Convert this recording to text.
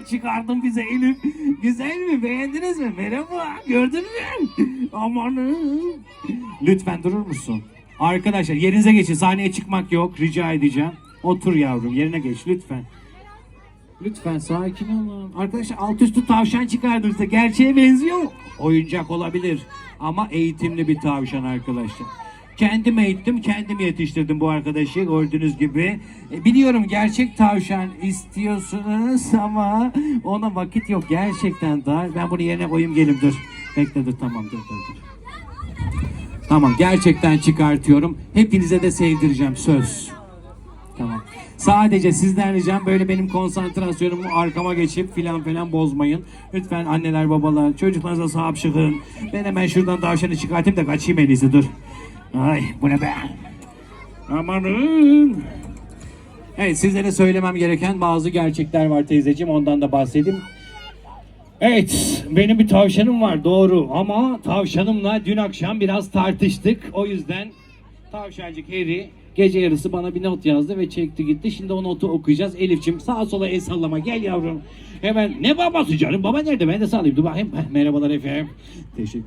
çıkardın bize Elif. Güzel mi? Beğendiniz mi? Merhaba. Gördün mü? Amanın. Lütfen durur musun? Arkadaşlar yerinize geçin. Sahneye çıkmak yok. Rica edeceğim. Otur yavrum. Yerine geç lütfen. Lütfen sakin olun. Arkadaşlar alt üstü tavşan çıkardım size. Gerçeğe benziyor? Oyuncak olabilir. Ama eğitimli bir tavşan arkadaşlar. Kendim eğittim, kendim yetiştirdim bu arkadaşı gördüğünüz gibi. E, biliyorum gerçek tavşan istiyorsunuz ama ona vakit yok. Gerçekten dar. Ben bunu yerine koyayım gelim dur. Bekle dur tamam dur dur dur. Tamam gerçekten çıkartıyorum. Hepinize de sevdireceğim söz. Tamam. Sadece sizden ricam böyle benim konsantrasyonumu arkama geçip filan filan bozmayın. Lütfen anneler babalar çocuklarınıza sahip çıkın. Ben hemen şuradan tavşanı çıkartayım da kaçayım en dur. Ay bu ne be. Amanın. Evet sizlere söylemem gereken bazı gerçekler var teyzeciğim ondan da bahsedeyim. Evet, benim bir tavşanım var doğru ama tavşanımla dün akşam biraz tartıştık. O yüzden tavşancık Harry gece yarısı bana bir not yazdı ve çekti gitti. Şimdi o notu okuyacağız. Elifçim sağa sola el sallama gel yavrum. Hemen ne babası canım baba nerede ben de sallayayım dur bakayım. Merhabalar efendim. Teşekkür